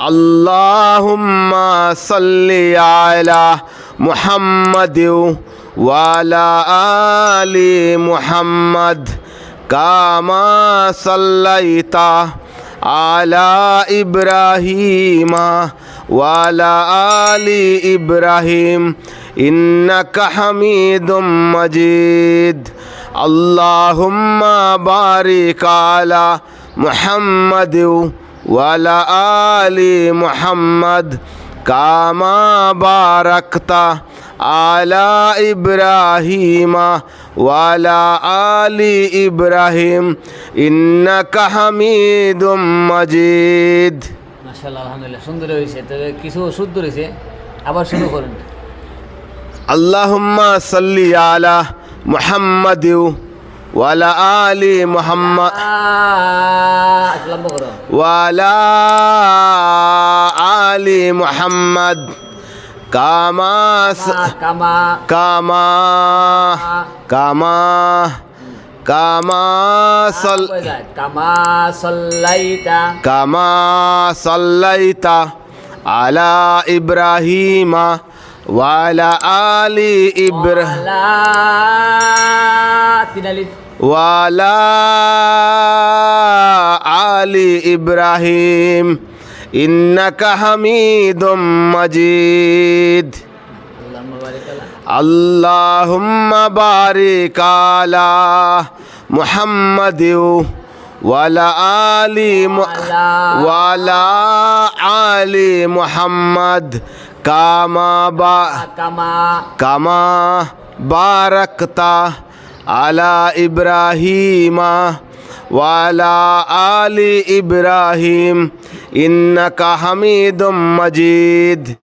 اللهم صل على محمد وعلى آل محمد كما صليت على إبراهيم وعلى آل إبراهيم إنك حميد مجيد اللهم بارك على محمد ওয়ালা আলি মোহাম্মদ কামা বারাক্তা আলা ইব্রাহিমা ওয়ালা আলি ইব্রাহিম ইন্নাকা হামিদুম মাজিদ। মাশাআল্লাহ আলহামদুলিল্লাহ সুন্দর হয়েছে। তবে কিছু শুদ্ধ রয়েছে আবার শুরু করুন। আল্লাহুম্মা সাল্লি আলা মুহাম্মাদিউ ওয়ালা আলি মোহাম্মদ। ওয়ালা আলি মোহাম্মদ। কামা কামা কামা। কামা সল কামা সল্লাইতা। কামা সল্লাইতা আলা ইব্রাহিমা। وعلى آل إبراهيم وعلى آل إبراهيم إنك حميد مجيد اللهم بارك على محمد وعلى آل وعلى آل محمد কামা বা কামা কামা বারাকতা আলা ইব্রাহিমা ওয়ালা আলি ইব্রাহিম ইন্নাকা হামিদুম মজিদ